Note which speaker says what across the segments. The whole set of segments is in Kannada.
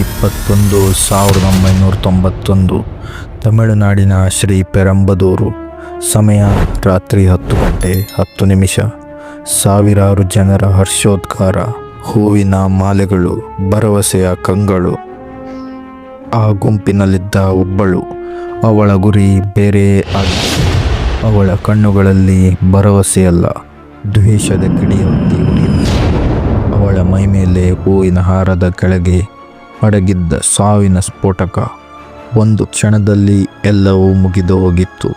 Speaker 1: ಇಪ್ಪತ್ತೊಂದು, ಸಾವಿರದ ಒಂಬೈನೂರ ತೊಂಬತ್ತೊಂದು ತಮಿಳುನಾಡಿನ ಶ್ರೀ ಪೆರಂಬದೂರು. ಸಮಯ ರಾತ್ರಿ ಹತ್ತು ಗಂಟೆ ಹತ್ತು ನಿಮಿಷ. ಸಾವಿರಾರು ಜನರ ಹರ್ಷೋದ್ಗಾರ, ಹೂವಿನ ಮಾಲೆಗಳು, ಭರವಸೆಯ ಕಂಗಳು. ಆ ಗುಂಪಿನಲ್ಲಿದ್ದ ಒಬ್ಬಳು, ಅವಳ ಗುರಿ ಬೇರೆ ಆಗಿತ್ತು ಅವಳ ಕಣ್ಣುಗಳಲ್ಲಿ ಭರವಸೆಯಲ್ಲ, ದ್ವೇಷದ ಕಿಡಿಯಂತೆ ಉರಿಯಿತು ಅವಳ ಮೈಮೇಲೆ ಹೂವಿನ ಹಾರದ ಕೆಳಗೆ ಅಡಗಿದ್ದ ಸಾವಿನ ಸ್ಫೋಟಕ ಒಂದು ಕ್ಷಣದಲ್ಲಿ ಎಲ್ಲವೂ ಮುಗಿದು ಹೋಗಿತ್ತು.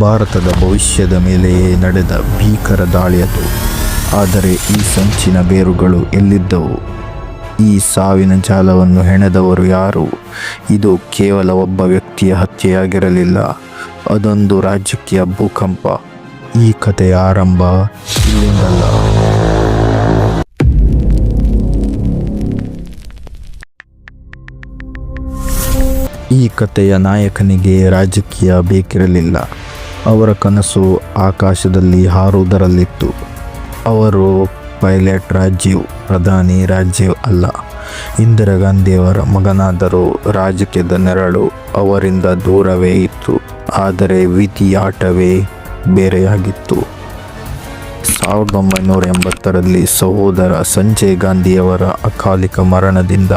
Speaker 1: ಭಾರತದ ಭವಿಷ್ಯದ ಮೇಲೆಯೇ ನಡೆದ ಭೀಕರ ದಾಳಿಯದು. ಆದರೆ ಈ ಸಂಚಿನ ಬೇರುಗಳು ಎಲ್ಲಿದ್ದವು? ಈ ಸಾವಿನ ಜಾಲವನ್ನು ಹೆಣೆದವರು ಯಾರು? ಇದು ಕೇವಲ ಒಬ್ಬ ವ್ಯಕ್ತಿಯ ಹತ್ಯೆಯಾಗಿರಲಿಲ್ಲ. ಅದೊಂದು ರಾಜಕೀಯ ಭೂಕಂಪ. ಈ ಕಥೆಯ ಆರಂಭ ಇಲ್ಲಿಂದಲ್ಲ. ಈ ಕಥೆಯ ನಾಯಕನಿಗೆ ರಾಜಕೀಯ ಬೇಕಿರಲಿಲ್ಲ. ಅವರ ಕನಸು ಆಕಾಶದಲ್ಲಿ ಹಾರುವುದರಲ್ಲಿತ್ತು. ಅವರು ಪೈಲಟ್ ರಾಜೀವ್, ಪ್ರಧಾನಿ ರಾಜೀವ್ ಅಲ್ಲ. ಇಂದಿರಾ ಗಾಂಧಿಯವರ ಮಗನಾದರೂ ರಾಜಕೀಯದ ನೆರಳು ಅವರಿಂದ ದೂರವೇ ಇತ್ತು. ಆದರೆ ವಿಧಿಯಾಟವೇ ಬೇರೆಯಾಗಿತ್ತು. ಸಾವಿರದ ಒಂಬೈನೂರ ಎಂಬತ್ತರಲ್ಲಿ ಸಹೋದರ ಸಂಜಯ್ ಗಾಂಧಿಯವರ ಅಕಾಲಿಕ ಮರಣದಿಂದ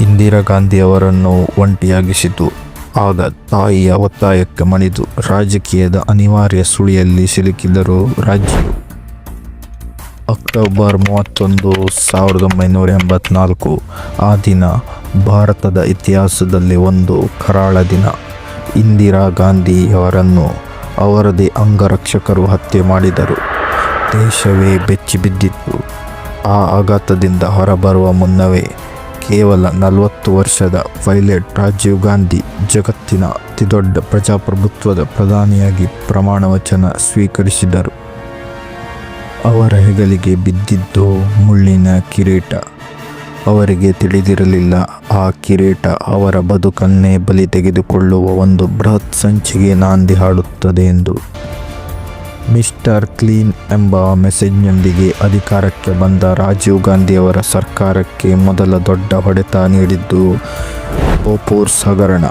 Speaker 1: ಇಂದಿರಾ ಗಾಂಧಿ ಅವರನ್ನು ಒಂಟಿಯಾಗಿಸಿತು. ಆಗ ತಾಯಿಯ ಒತ್ತಾಯಕ್ಕೆ ಮಣಿದು ರಾಜಕೀಯದ ಅನಿವಾರ್ಯ ಸುಳಿಯಲ್ಲಿ ಸಿಲುಕಿದರು ರಾಜ್ಯ ಅಕ್ಟೋಬರ್ ಮೂವತ್ತೊಂದು, ಸಾವಿರದ ಒಂಬೈನೂರ ಎಂಬತ್ನಾಲ್ಕು, ಆ ದಿನ ಭಾರತದ ಇತಿಹಾಸದಲ್ಲಿ ಒಂದು ಕರಾಳ ದಿನ. ಇಂದಿರಾ ಗಾಂಧಿಯವರನ್ನು ಅವರದೇ ಅಂಗರಕ್ಷಕರು ಹತ್ಯೆ ಮಾಡಿದರು. ದೇಶವೇ ಬೆಚ್ಚಿಬಿದ್ದಿತ್ತು. ಆ ಆಘಾತದಿಂದ ಹೊರಬರುವ ಮುನ್ನವೇ ಕೇವಲ ನಲವತ್ತು ವರ್ಷದ ಪೈಲಟ್ ರಾಜೀವ್ ಗಾಂಧಿ ಜಗತ್ತಿನ ಅತಿದೊಡ್ಡ ಪ್ರಜಾಪ್ರಭುತ್ವದ ಪ್ರಧಾನಿಯಾಗಿ ಪ್ರಮಾಣವಚನ ಸ್ವೀಕರಿಸಿದರು. ಅವರ ಹೆಗಲಿಗೆ ಬಿದ್ದಿದ್ದು ಮುಳ್ಳಿನ ಕಿರೀಟ. ಅವರಿಗೆ ತಿಳಿದಿರಲಿಲ್ಲ, ಆ ಕಿರೀಟ ಅವರ ಬದುಕನ್ನೇ ಬಲಿ ತೆಗೆದುಕೊಳ್ಳುವ ಒಂದು ಬೃಹತ್ ಸಂಚಿಗೆ ನಾಂದಿ ಹಾಡುತ್ತದೆ ಎಂದು. ಮಿಸ್ಟರ್ ಕ್ಲೀನ್ ಎಂಬ ಮೆಸೇಜ್ನೊಂದಿಗೆ ಅಧಿಕಾರಕ್ಕೆ ಬಂದ ರಾಜೀವ್ ಗಾಂಧಿಯವರ ಸರ್ಕಾರಕ್ಕೆ ಮೊದಲ ದೊಡ್ಡ ಹೊಡೆತ ನೀಡಿದ್ದು ಪೋಪೋರ್ಸ್ ಹಗರಣ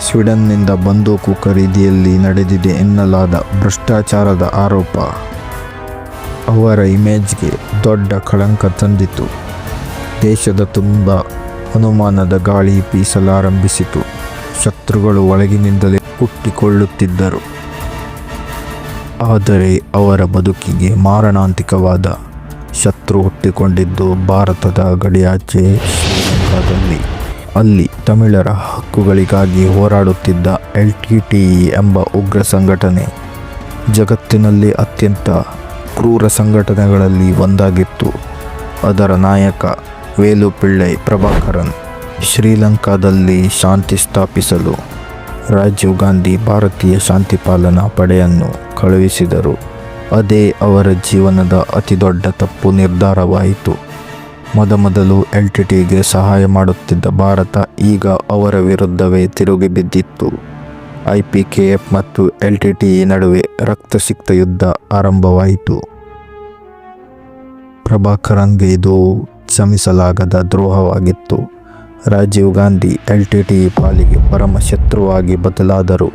Speaker 1: ಸ್ವೀಡನ್ನಿಂದ ಬಂದೂಕು ಖರೀದಿಯಲ್ಲಿ ನಡೆದಿದೆ ಎನ್ನಲಾದ ಭ್ರಷ್ಟಾಚಾರದ ಆರೋಪ. ಅವರ ಇಮೇಜ್ಗೆ ದೊಡ್ಡ ಕಳಂಕ ತಂದಿತು. ದೇಶದ ತುಂಬ ಅನುಮಾನದ ಗಾಳಿ ಬೀಸಲಾರಂಭಿಸಿತು. ಶತ್ರುಗಳು ಒಳಗಿನಿಂದಲೇ ಹುಟ್ಟಿಕೊಳ್ಳುತ್ತಿದ್ದರು. ಆದರೆ ಅವರ ಬದುಕಿಗೆ ಮಾರಣಾಂತಿಕವಾದ ಶತ್ರು ಹುಟ್ಟಿಕೊಂಡಿದ್ದು ಭಾರತದ ಗಡಿಯಾಚೆ ಶ್ರೀಲಂಕಾದಲ್ಲಿ. ಅಲ್ಲಿ ತಮಿಳರ ಹಕ್ಕುಗಳಿಗಾಗಿ ಹೋರಾಡುತ್ತಿದ್ದ ಎಲ್ ಟಿ ಟಿ ಎಂಬ ಉಗ್ರ ಸಂಘಟನೆ ಜಗತ್ತಿನಲ್ಲಿ ಅತ್ಯಂತ ಕ್ರೂರ ಸಂಘಟನೆಗಳಲ್ಲಿ ಒಂದಾಗಿತ್ತು. ಅದರ ನಾಯಕ ವೇಲುಪಿಳ್ಳೈ ಪ್ರಭಾಕರನ್ ಶ್ರೀಲಂಕಾದಲ್ಲಿ ಶಾಂತಿ ಸ್ಥಾಪಿಸಲು ರಾಜೀವ್ ಗಾಂಧಿ ಭಾರತೀಯ ಶಾಂತಿ ಪಾಲನಾ ಪಡೆಯನ್ನು ಕಳುಹಿಸಿದರು. ಅದೇ ಅವರ ಜೀವನದ ಅತಿದೊಡ್ಡ ತಪ್ಪು ನಿರ್ಧಾರವಾಯಿತು. ಮೊದಮೊದಲು ಎಲ್ ಟಿ ಟಿಗೆ ಸಹಾಯ ಮಾಡುತ್ತಿದ್ದ ಭಾರತ ಈಗ ಅವರ ವಿರುದ್ಧವೇ ತಿರುಗಿ ಬಿದ್ದಿತ್ತು. ಐ ಪಿ ಕೆ ಎಫ್ ಮತ್ತು ಎಲ್ ಟಿ ಟಿ ನಡುವೆ ರಕ್ತಸಿಕ್ತ ಯುದ್ಧ ಆರಂಭವಾಯಿತು. ಪ್ರಭಾಕರನ್ಗೆ ಇದು ಕ್ಷಮಿಸಲಾಗದ ದ್ರೋಹವಾಗಿತ್ತು. Rajiv Gandhi L T T ಪಾಲಿಗೆ ಪರಮ ಶತ್ರುವಾಗಿ ಬದಲಾದರು.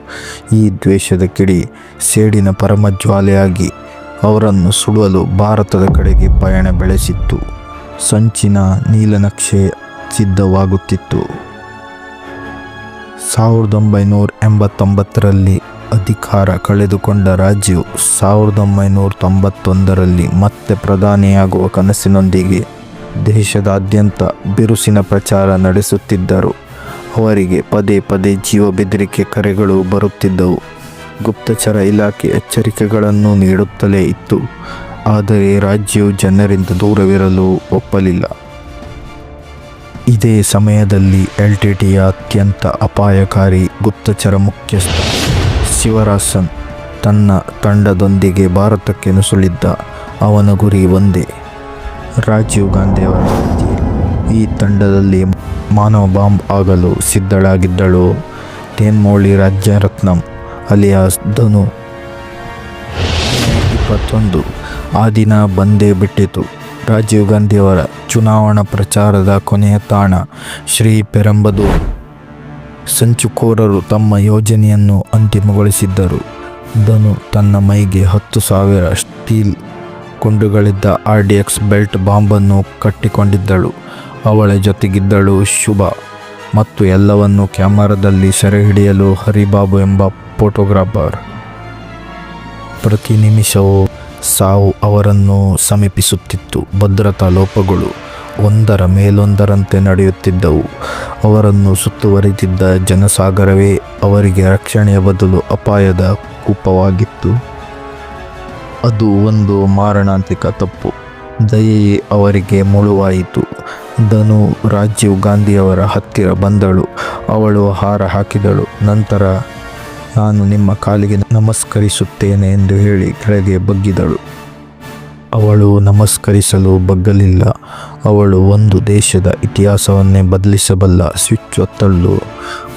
Speaker 1: ಈ ದ್ವೇಷದ ಕಿಡಿ ಸೇಡಿನ ಪರಮ ಜ್ವಾಲೆಯಾಗಿ ಅವರನ್ನು ಸುಡಲು ಭಾರತದ ಕಡೆಗೆ ಪಯಣ ಬೆಳೆಸಿತ್ತು. ಸಂಚಿನ ನೀಲನಕ್ಷೆ ಸಿದ್ಧವಾಗುತ್ತಿತ್ತು. ಸಾವಿರದ ಒಂಬೈನೂರ ಎಂಬತ್ತೊಂಬತ್ತರಲ್ಲಿ ಅಧಿಕಾರ ಕಳೆದುಕೊಂಡ ರಾಜೀವ್ ಸಾವಿರದ ಒಂಬೈನೂರ ತೊಂಬತ್ತೊಂದರಲ್ಲಿ ಮತ್ತೆ ಪ್ರಧಾನಿಯಾಗುವ ಕನಸಿನೊಂದಿಗೆ ದೇಶದಾದ್ಯಂತ ಬಿರುಸಿನ ಪ್ರಚಾರ ನಡೆಸುತ್ತಿದ್ದರು. ಅವರಿಗೆ ಪದೇ ಪದೇ ಜೀವ ಬೆದರಿಕೆ ಕರೆಗಳು ಬರುತ್ತಿದ್ದವು. ಗುಪ್ತಚರ ಇಲಾಖೆ ಎಚ್ಚರಿಕೆಗಳನ್ನು ನೀಡುತ್ತಲೇ ಇತ್ತು. ಆದರೆ ರಾಜ್ಯವು ಜನರಿಂದ ದೂರವಿರಲು ಒಪ್ಪಲಿಲ್ಲ. ಇದೇ ಸಮಯದಲ್ಲಿ ಎಲ್ ಟಿ ಟಿಯ ಅತ್ಯಂತ ಅಪಾಯಕಾರಿ ಗುಪ್ತಚರ ಮುಖ್ಯಸ್ಥ ಶಿವರಾಸನ್ ತನ್ನ ತಂಡದೊಂದಿಗೆ ಭಾರತಕ್ಕೆ ನುಸುಳಿದ್ದ ಅವನ ಗುರಿ ಒಂದೇ. ರಾಜೀವ್ ಗಾಂಧಿಯವರ ಈ ತಂಡದಲ್ಲಿ ಮಾನವ ಬಾಂಬ್ ಆಗಲು ಸಿದ್ಧಳಾಗಿದ್ದಳು. ತೇನ್ಮೌಳಿ ರಾಜ್ಯರತ್ನಂ ಅಲಿಯಾಸ್ ಧನು. ಇಪ್ಪತ್ತೊಂದು. ಆ ದಿನ ಬಂದೇ ಬಿಟ್ಟಿತು. ರಾಜೀವ್ ಗಾಂಧಿಯವರ ಚುನಾವಣಾ ಪ್ರಚಾರದ ಕೊನೆಯ ತಾಣ ಶ್ರೀ ಪೆರಂಬದು ಸಂಚುಕೋರರು ತಮ್ಮ ಯೋಜನೆಯನ್ನು ಅಂತಿಮಗೊಳಿಸಿದ್ದರು. ಧನು ತನ್ನ ಮೈಗೆ ಹತ್ತು ಸಾವಿರ ಸ್ಟೀಲ್ ಗುಂಡುಗಳಿದ್ದ ಆರ್ ಡಿ ಎಕ್ಸ್ ಬೆಲ್ಟ್ ಬಾಂಬನ್ನು ಕಟ್ಟಿಕೊಂಡಿದ್ದಳು. ಅವಳ ಜೊತೆಗಿದ್ದಳು ಶುಭ ಮತ್ತು ಎಲ್ಲವನ್ನು ಕ್ಯಾಮರಾದಲ್ಲಿ ಸೆರೆ ಹಿಡಿಯಲು ಹರಿಬಾಬು ಎಂಬ ಫೋಟೋಗ್ರಾಫರ್. ಪ್ರತಿ ನಿಮಿಷವೂ ಸಾವು ಅವರನ್ನು ಸಮೀಪಿಸುತ್ತಿತ್ತು. ಭದ್ರತಾ ಲೋಪಗಳು ಒಂದರ ಮೇಲೊಂದರಂತೆ ನಡೆಯುತ್ತಿದ್ದವು. ಅವರನ್ನು ಸುತ್ತುವರಿದಿದ್ದ ಜನಸಾಗರವೇ ಅವರಿಗೆ ರಕ್ಷಣೆಯ ಬದಲು ಅಪಾಯದ ಕೂಪವಾಗಿತ್ತು. ಅದು ಒಂದು ಮಾರಣಾಂತಿಕ ತಪ್ಪು. ದಯೆಯೇ ಅವರಿಗೆ ಮುಳುವಾಯಿತು. ಧನು ರಾಜೀವ್ ಗಾಂಧಿಯವರ ಹತ್ತಿರ ಬಂದಳು. ಅವಳು ಹಾರ ಹಾಕಿದಳು. ನಂತರ, ನಾನು ನಿಮ್ಮ ಕಾಲಿಗೆ ನಮಸ್ಕರಿಸುತ್ತೇನೆ ಎಂದು ಹೇಳಿ ಕೆಳಗೆ ಬಗ್ಗಿದಳು. ಅವಳು ನಮಸ್ಕರಿಸಲು ಬಗ್ಗಲಿಲ್ಲ. ಅವಳು ಒಂದು ದೇಶದ ಇತಿಹಾಸವನ್ನೇ ಬದಲಿಸಬಲ್ಲ ಸ್ವಿಚ್ ಒತ್ತಲು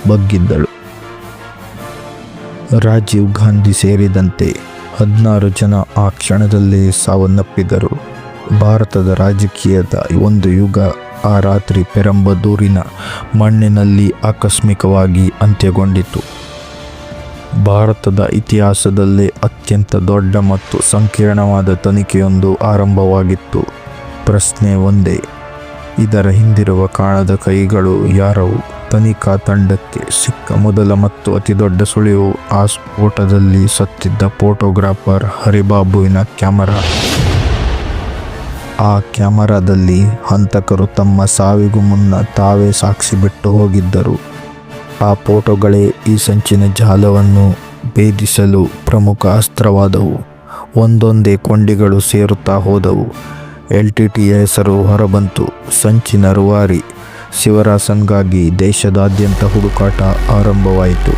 Speaker 1: ಬಗ್ಗಿದ್ದಳು. ರಾಜೀವ್ ಗಾಂಧಿ ಸೇರಿದಂತೆ ಹದಿನಾರು ಜನ ಆ ಕ್ಷಣದಲ್ಲಿ ಸಾವನ್ನಪ್ಪಿದರು. ಭಾರತದ ರಾಜಕೀಯದ ಒಂದು ಯುಗ. ಆ ರಾತ್ರಿ ಪೆರಂಬದೂರಿನ ಮಣ್ಣಿನಲ್ಲಿ ಆಕಸ್ಮಿಕವಾಗಿ ಅಂತ್ಯಗೊಂಡಿತು. ಭಾರತದ ಇತಿಹಾಸದಲ್ಲೇ ಅತ್ಯಂತ ದೊಡ್ಡ ಮತ್ತು ಸಂಕೀರ್ಣವಾದ ತನಿಖೆಯೊಂದು ಆರಂಭವಾಗಿತ್ತು. ಪ್ರಶ್ನೆ ಒಂದೇ. ಇದರ ಹಿಂದಿರುವ ಕಾಣದ ಕೈಗಳು ಯಾರವು? ತನಿಖಾ ತಂಡಕ್ಕೆ ಸಿಕ್ಕ ಮೊದಲ ಮತ್ತು ಅತಿದೊಡ್ಡ ಸುಳಿವು ಆ ಸ್ಫೋಟದಲ್ಲಿ ಸತ್ತಿದ್ದ ಫೋಟೋಗ್ರಾಫರ್ ಹರಿಬಾಬುವಿನ ಕ್ಯಾಮರಾ. ಆ ಕ್ಯಾಮರಾದಲ್ಲಿ ಹಂತಕರು ತಮ್ಮ ಸಾವಿಗೂ ಮುನ್ನ ತಾವೇ ಸಾಕ್ಷಿ ಬಿಟ್ಟು ಹೋಗಿದ್ದರು. ಆ ಫೋಟೋಗಳೇ ಈ ಸಂಚಿನ ಜಾಲವನ್ನು ಭೇದಿಸಲು ಪ್ರಮುಖ ಅಸ್ತ್ರವಾದವು. ಒಂದೊಂದೇ ಕೊಂಡಿಗಳು ಸೇರುತ್ತಾ ಹೋದವು. ಎಲ್ ಟಿ ಟಿಯ ಹೆಸರು ಹೊರಬಂತು. ಸಂಚಿನ ರೂವಾರಿ ಶಿವರಾಸನ್ಗಾಗಿ ದೇಶದಾದ್ಯಂತ ಹುಡುಕಾಟ ಆರಂಭವಾಯಿತು.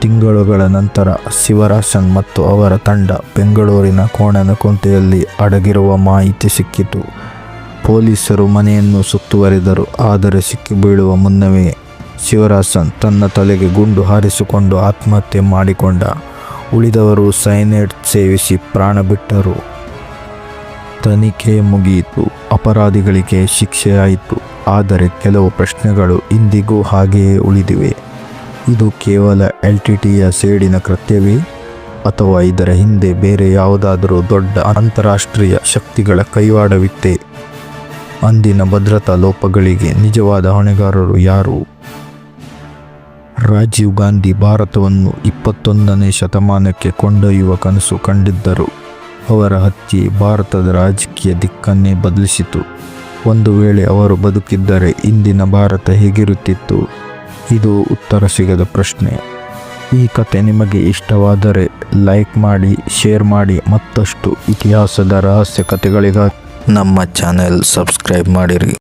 Speaker 1: ತಿಂಗಳುಗಳ ನಂತರ ಶಿವರಾಸನ್ ಮತ್ತು ಅವರ ತಂಡ ಬೆಂಗಳೂರಿನ ಕೋಣನ ಕೊಂಟೆಯಲ್ಲಿ ಅಡಗಿರುವ ಮಾಹಿತಿ ಸಿಕ್ಕಿತು. ಪೊಲೀಸರು ಮನೆಯನ್ನು ಸುತ್ತುವರಿದರು, ಆದರೆ ಸಿಕ್ಕಿಬೀಳುವ ಮುನ್ನವೇ ಶಿವರಾಸನ್ ತನ್ನ ತಲೆಗೆ ಗುಂಡು ಹಾರಿಸಿಕೊಂಡು ಆತ್ಮಹತ್ಯೆ ಮಾಡಿಕೊಂಡ. ಉಳಿದವರು ಸೈನೈಡ್ ಸೇವಿಸಿ ಪ್ರಾಣ ಬಿಟ್ಟರು. ತನಿಖೆ ಮುಗಿಯಿತು. ಅಪರಾಧಿಗಳಿಗೆ ಶಿಕ್ಷೆಯಾಯಿತು ಆದರೆ ಕೆಲವು ಪ್ರಶ್ನೆಗಳು ಇಂದಿಗೂ ಹಾಗೆಯೇ ಉಳಿದಿವೆ. ಇದು ಕೇವಲ ಎಲ್ ಟಿ ಟಿಯ ಸೇಡಿನ ಕೃತ್ಯವೇ? ಅಥವಾ ಇದರ ಹಿಂದೆ ಬೇರೆ ಯಾವುದಾದರೂ ದೊಡ್ಡ ಅಂತಾರಾಷ್ಟ್ರೀಯ ಶಕ್ತಿಗಳ ಕೈವಾಡವಿತ್ತೆ? ಅಂದಿನ ಭದ್ರತಾ ಲೋಪಗಳಿಗೆ ನಿಜವಾದ ಹೊಣೆಗಾರರು ಯಾರು? ರಾಜೀವ್ ಗಾಂಧಿ ಭಾರತವನ್ನು ಇಪ್ಪತ್ತೊಂದನೇ ಶತಮಾನಕ್ಕೆ ಕೊಂಡೊಯ್ಯುವ ಕನಸು ಕಂಡಿದ್ದರು. ಅವರ ಹತ್ಯೆ ಭಾರತದ ರಾಜಕೀಯ ದಿಕ್ಕನ್ನೇ ಬದಲಿಸಿತು. ಒಂದು ವೇಳೆ ಅವರು ಬದುಕಿದ್ದರೆ ಇಂದಿನ ಭಾರತ ಹೇಗಿರುತ್ತಿತ್ತು? ಇದು ಉತ್ತರ ಸಿಗದ ಪ್ರಶ್ನೆ. ಈ ಕತೆ ನಿಮಗೆ ಇಷ್ಟವಾದರೆ ಲೈಕ್ ಮಾಡಿ, ಶೇರ್ ಮಾಡಿ ಮತ್ತಷ್ಟು ಇತಿಹಾಸದ ರಹಸ್ಯ ಕಥೆಗಳಿಗಾಗಿ ನಮ್ಮ ಚಾನೆಲ್ ಸಬ್ಸ್ಕ್ರೈಬ್ ಮಾಡಿರಿ.